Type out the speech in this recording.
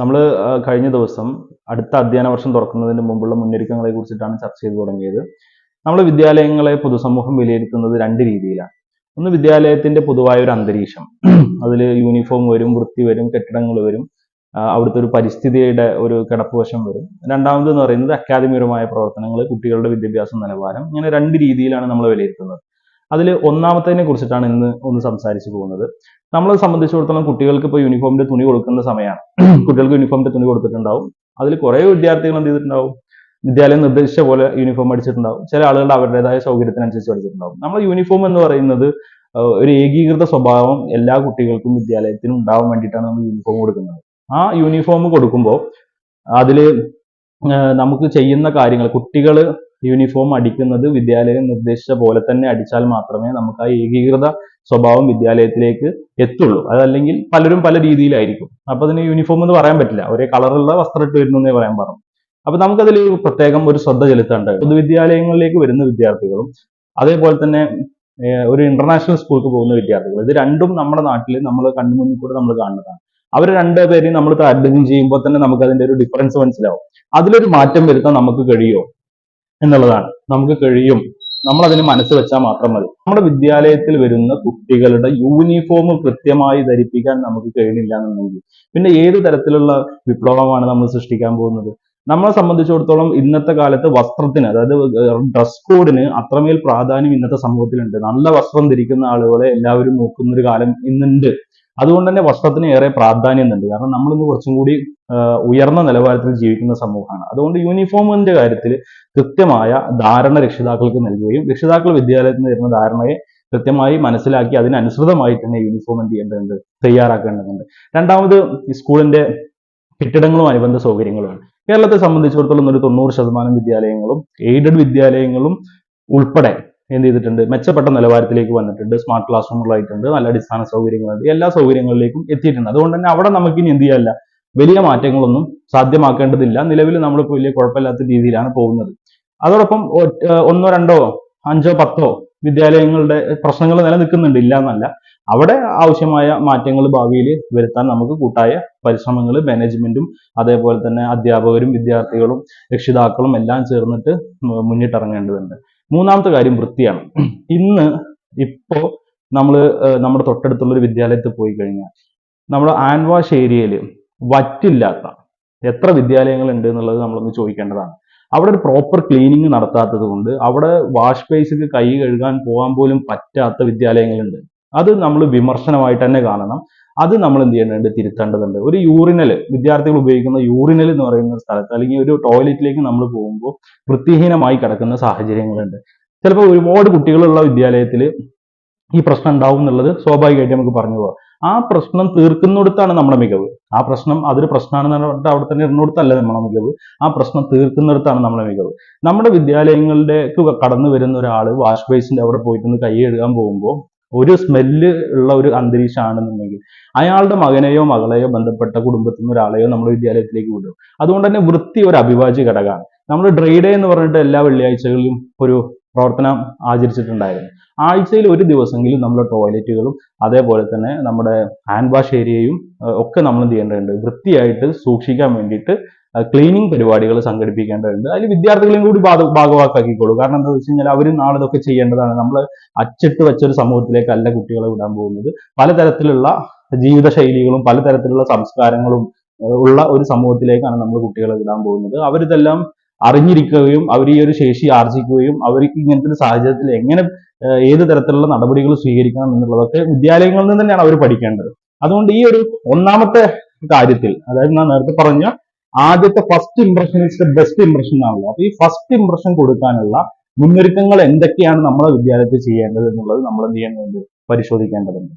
നമ്മൾ കഴിഞ്ഞ ദിവസം അടുത്ത അധ്യയന വർഷം തുറക്കുന്നതിന് മുമ്പുള്ള മുന്നൊരുക്കങ്ങളെ കുറിച്ചിട്ടാണ് ചർച്ച ചെയ്തു തുടങ്ങിയത്. നമ്മൾ വിദ്യാലയങ്ങളെ പൊതുസമൂഹം വിലയിരുത്തുന്നത് രണ്ട് രീതിയിലാണ്. ഒന്ന് വിദ്യാലയത്തിന്റെ പൊതുവായ ഒരു അന്തരീക്ഷം. അതിൽ യൂണിഫോം വരും വൃത്തി വരും കെട്ടിടങ്ങൾ വരും അവിടുത്തെ ഒരു പരിസ്ഥിതിയുടെ ഒരു കിടപ്പുവശം വരും. രണ്ടാമത് എന്ന് പറയുന്നത് അക്കാദമികപരമായ പ്രവർത്തനങ്ങൾ കുട്ടികളുടെ വിദ്യാഭ്യാസ നിലവാരം ഇങ്ങനെ രണ്ട് രീതിയിലാണ് നമ്മൾ വിലയിരുത്തുന്നത്. അതിൽ ഒന്നാമത്തതിനെ കുറിച്ചിട്ടാണ് ഇന്ന് ഒന്ന് സംസാരിച്ചു പോകുന്നത്. നമ്മളെ സംബന്ധിച്ചിടത്തോളം കുട്ടികൾക്ക് ഇപ്പോൾ യൂണിഫോമിന്റെ തുണി കൊടുക്കുന്ന സമയമാണ് കുട്ടികൾക്ക് യൂണിഫോമിന്റെ തുണി കൊടുത്തിട്ടുണ്ടാവും. അതിൽ കുറേ വിദ്യാർത്ഥികൾ എന്ത് ചെയ്തിട്ടുണ്ടാവും? വിദ്യാലയം നിർദ്ദേശിച്ച പോലെ യൂണിഫോം അടിച്ചിട്ടുണ്ടാവും. ചില ആളുകൾ അവരുടേതായ സൗകര്യത്തിനനുസരിച്ച് അടിച്ചിട്ടുണ്ടാവും. നമ്മൾ യൂണിഫോം എന്ന് പറയുന്നത് ഒരു ഏകീകൃത സ്വഭാവം എല്ലാ കുട്ടികൾക്കും വിദ്യാലയത്തിനും ഉണ്ടാവാൻ വേണ്ടിയിട്ടാണ് നമ്മൾ യൂണിഫോം കൊടുക്കുന്നത്. ആ യൂണിഫോം കൊടുക്കുമ്പോൾ അതിൽ നമുക്ക് ചെയ്യുന്ന കാര്യങ്ങൾ കുട്ടികൾ യൂണിഫോം അടിക്കുന്നത് വിദ്യാലയം നിർദ്ദേശിച്ച പോലെ തന്നെ അടിച്ചാൽ മാത്രമേ നമുക്ക് ആ ഏകീകൃത സ്വഭാവം വിദ്യാലയത്തിലേക്ക് എത്തുള്ളൂ. അതല്ലെങ്കിൽ പലരും പല രീതിയിലായിരിക്കും. അപ്പൊ അതിന് യൂണിഫോം എന്ന് പറയാൻ പറ്റില്ല. ഒരേ കളറുള്ള വസ്ത്രം ഇട്ട് വരുന്നു എന്നേ പറയാൻ പറഞ്ഞു അപ്പൊ നമുക്കതിൽ പ്രത്യേകം ഒരു ശ്രദ്ധ ചെലുത്തേണ്ടത് പൊതുവിദ്യാലയങ്ങളിലേക്ക് വരുന്ന വിദ്യാർത്ഥികളും അതേപോലെ തന്നെ ഒരു ഇന്റർനാഷണൽ സ്കൂൾക്ക് പോകുന്ന വിദ്യാർത്ഥികൾ ഇത് രണ്ടും നമ്മുടെ നാട്ടിൽ നമ്മൾ കണ്ണുമുന്നിൽ കൂടെ നമ്മൾ കാണുന്നതാണ്. അവർ രണ്ടുപേരെയും നമ്മൾ താരതമ്യം ചെയ്യുമ്പോൾ തന്നെ നമുക്ക് അതിന്റെ ഒരു ഡിഫറൻസ് മനസ്സിലാവും. അതിലൊരു മാറ്റം വരുത്താൻ നമുക്ക് കഴിയുമോ? എന്നുള്ളതാണ്. നമുക്ക് കഴിയും. നമ്മൾ അതിന് മനസ്സ് വെച്ചാൽ മാത്രം മതി. നമ്മുടെ വിദ്യാലയത്തിൽ വരുന്ന കുട്ടികളുടെ യൂണിഫോം കൃത്യമായി ധരിപ്പിക്കാൻ നമുക്ക് കഴിയുന്നില്ല എന്നുണ്ടെങ്കിൽ. പിന്നെ ഏത് തരത്തിലുള്ള വിപ്ലവമാണ് നമ്മൾ സൃഷ്ടിക്കാൻ പോകുന്നത്? നമ്മളെ സംബന്ധിച്ചിടത്തോളം ഇന്നത്തെ കാലത്ത് വസ്ത്രത്തിന് അതായത് ഡ്രസ് കോഡിന് അത്രമേൽ പ്രാധാന്യം ഇന്നത്തെ സമൂഹത്തിലുണ്ട്. നല്ല വസ്ത്രം ധരിക്കുന്ന ആളുകളെ എല്ലാവരും നോക്കുന്ന ഒരു കാലം ഇന്നുണ്ട്. അതുകൊണ്ട് തന്നെ വസ്ത്രത്തിന് ഏറെ പ്രാധാന്യം ഉണ്ട് കാരണം നമ്മൾ ഇന്ന് കുറച്ചും കൂടി ഉയർന്ന നിലവാരത്തിൽ ജീവിക്കുന്ന സമൂഹമാണ്. അതുകൊണ്ട് യൂണിഫോമിന്റെ കാര്യത്തിൽ കൃത്യമായ ധാരണ രക്ഷിതാക്കൾക്ക് നൽകുകയും രക്ഷിതാക്കൾ വിദ്യാലയത്തിൽ നിന്ന് തരുന്ന ധാരണയെ കൃത്യമായി മനസ്സിലാക്കി അതിനനുസൃതമായി തന്നെ യൂണിഫോം എന്ത് ചെയ്യേണ്ടതുണ്ട് തയ്യാറാക്കേണ്ടതുണ്ട്. രണ്ടാമത് സ്കൂളിന്റെ കെട്ടിടങ്ങളും അനുബന്ധ സൗകര്യങ്ങളുമാണ്. കേരളത്തെ സംബന്ധിച്ചിടത്തോളം ഒരു തൊണ്ണൂറ് ശതമാനം വിദ്യാലയങ്ങളും എയ്ഡഡ് വിദ്യാലയങ്ങളും ഉൾപ്പെടെ എന്ത് ചെയ്തിട്ടുണ്ട്? മെച്ചപ്പെട്ട നിലവാരത്തിലേക്ക് വന്നിട്ടുണ്ട്. സ്മാർട്ട് ക്ലാസ് റൂമുകളായിട്ടുണ്ട് നല്ല അടിസ്ഥാന സൗകര്യങ്ങളുണ്ട്. എല്ലാ സൗകര്യങ്ങളിലേക്കും എത്തിയിട്ടുണ്ട്. അതുകൊണ്ട് തന്നെ അവിടെ നമുക്ക് ഇനി എന്ത് ചെയ്യാനില്ല? വലിയ മാറ്റങ്ങളൊന്നും സാധ്യമാക്കേണ്ടതില്ല. നിലവിൽ നമ്മളിപ്പോൾ വലിയ കുഴപ്പമില്ലാത്ത രീതിയിലാണ് പോകുന്നത്. അതോടൊപ്പം ഒന്നോ രണ്ടോ അഞ്ചോ പത്തോ വിദ്യാലയങ്ങളുടെ പ്രശ്നങ്ങൾ നിലനിൽക്കുന്നുണ്ട്. ഇല്ല എന്നല്ല. അവിടെ ആവശ്യമായ മാറ്റങ്ങൾ ഭാവിയിൽ വരുത്താൻ നമുക്ക് കൂട്ടായ പരിശ്രമങ്ങൾ മാനേജ്മെന്റും അതേപോലെ തന്നെ അധ്യാപകരും വിദ്യാർത്ഥികളും രക്ഷിതാക്കളും എല്ലാം ചേർന്നിട്ട് മുന്നിട്ടിറങ്ങേണ്ടതുണ്ട്. മൂന്നാമത്തെ കാര്യം വൃത്തിയാണ്. ഇന്ന് ഇപ്പോ നമ്മൾ നമ്മുടെ തൊട്ടടുത്തുള്ള ഒരു വിദ്യാലയത്തിൽ പോയി കഴിഞ്ഞാൽ നമ്മുടെ ആൻവാഷ് വാഷ് ഏരിയയിൽ വറ്റില്ലാത്ത എത്ര വിദ്യാലയങ്ങൾ ഉണ്ട് എന്നുള്ളത് നമ്മളൊന്ന് ചോദിക്കേണ്ടതാണ്. അവിടെ ഒരു പ്രോപ്പർ ക്ലീനിങ് നടത്താത്തത് കൊണ്ട് അവിടെ വാഷ് ബേസിക്ക് കൈ കഴുകാൻ പോകാൻ പോലും പറ്റാത്ത വിദ്യാലയങ്ങളുണ്ട്. അത് നമ്മൾ വിമർശനമായിട്ട് തന്നെ കാണണം. അത് നമ്മൾ എന്ത് ചെയ്യേണ്ടതുണ്ട് തിരുത്തേണ്ടതുണ്ട്. ഒരു യൂറിനൽ വിദ്യാർത്ഥികൾ ഉപയോഗിക്കുന്ന യൂറിനൽ എന്ന് പറയുന്ന സ്ഥലത്ത് അല്ലെങ്കിൽ ഒരു ടോയ്ലറ്റിലേക്ക് നമ്മൾ പോകുമ്പോൾ വൃത്തിഹീനമായി കിടക്കുന്ന സാഹചര്യങ്ങളുണ്ട്. ചിലപ്പോൾ ഒരുപാട് കുട്ടികളുള്ള വിദ്യാലയത്തിൽ ഈ പ്രശ്നം ഉണ്ടാവും എന്നുള്ളത് സ്വാഭാവികമായിട്ട് നമുക്ക് പറഞ്ഞു പോകാം. ആ പ്രശ്നം തീർക്കുന്നിടത്താണ് നമ്മുടെ മികവ്. ആ പ്രശ്നം അതൊരു പ്രശ്നമാണെന്ന് പറഞ്ഞിട്ട് അവിടെ തന്നെ ഇരുന്നിടത്തല്ല നമ്മുടെ മികവ്. ആ പ്രശ്നം തീർക്കുന്നിടത്താണ് നമ്മുടെ മികവ്. നമ്മുടെ വിദ്യാലയങ്ങളിലേക്ക് കടന്നു വരുന്ന ഒരാൾ വാഷ് ബേസിന്റെ അവിടെ പോയിട്ടൊന്ന് കൈ കഴുകാൻ പോകുമ്പോൾ ഒരു സ്മെല്ല് ഉള്ള ഒരു അന്തരീക്ഷമാണെന്നുണ്ടെങ്കിൽ അയാളുടെ മകനെയോ മകളെയോ ബന്ധപ്പെട്ട കുടുംബത്തിൽ നിന്ന് ഒരാളെയോ നമ്മൾ വിദ്യാലയത്തിലേക്ക് വിടും അതുകൊണ്ട് തന്നെ വൃത്തി ഒരു അഭിവാജ്യ ഘടകമാണ്. നമ്മൾ ഡ്രൈ ഡേ എന്ന് പറഞ്ഞിട്ട് എല്ലാ വെള്ളിയാഴ്ചകളിലും ഒരു പ്രവർത്തനം ആചരിച്ചിട്ടുണ്ടായിരുന്നു. ആഴ്ചയിൽ ഒരു ദിവസമെങ്കിലും നമ്മുടെ ടോയ്ലറ്റുകളും അതേപോലെ തന്നെ നമ്മുടെ ഹാൻഡ് വാഷ് ഏരിയയും ഒക്കെ നമ്മൾ ചെയ്യേണ്ടതുണ്ട്? വൃത്തിയായിട്ട് സൂക്ഷിക്കാൻ വേണ്ടിയിട്ട് ക്ലീനിങ് പരിപാടികൾ സംഘടിപ്പിക്കേണ്ടതുണ്ട്. അതിൽ വിദ്യാർത്ഥികളെയും കൂടി ഭാഗ ഭാഗവാക്കാക്കിക്കോളൂ. കാരണം എന്താ വെച്ച് കഴിഞ്ഞാൽ അവരും നാളെ ഇതൊക്കെ ചെയ്യേണ്ടതാണ്. നമ്മൾ അച്ചിട്ട് വെച്ച ഒരു സമൂഹത്തിലേക്കല്ല കുട്ടികളെ വിടാൻ പോകുന്നത്. പലതരത്തിലുള്ള ജീവിത ശൈലികളും പലതരത്തിലുള്ള സംസ്കാരങ്ങളും ഉള്ള ഒരു സമൂഹത്തിലേക്കാണ് നമ്മൾ കുട്ടികളെ വിടാൻ പോകുന്നത്. അവരിതെല്ലാം അറിഞ്ഞിരിക്കുകയും അവർ ഈ ഒരു ശേഷി ആർജിക്കുകയും അവർക്ക് ഇങ്ങനത്തെ ഒരു സാഹചര്യത്തിൽ എങ്ങനെ ഏത് തരത്തിലുള്ള നടപടികൾ സ്വീകരിക്കണം എന്നുള്ളതൊക്കെ വിദ്യാലയങ്ങളിൽ നിന്ന് തന്നെയാണ് അവർ പഠിക്കേണ്ടത്. അതുകൊണ്ട് ഈ ഒരു ഒന്നാമത്തെ കാര്യത്തിൽ അതായത് ഞാൻ നേരത്തെ പറഞ്ഞ ആദ്യത്തെ first impression is the best impression ആണല്ലോ. അപ്പൊ ഈ ഫസ്റ്റ് ഇംപ്രഷൻ കൊടുക്കാനുള്ള മുന്നൊരുക്കങ്ങൾ എന്തൊക്കെയാണ് നമ്മുടെ വിദ്യാലയത്തിൽ ചെയ്യേണ്ടത് എന്നുള്ളത് നമ്മൾ എന്ത് ചെയ്യേണ്ടതുണ്ട്? പരിശോധിക്കേണ്ടതുണ്ട്.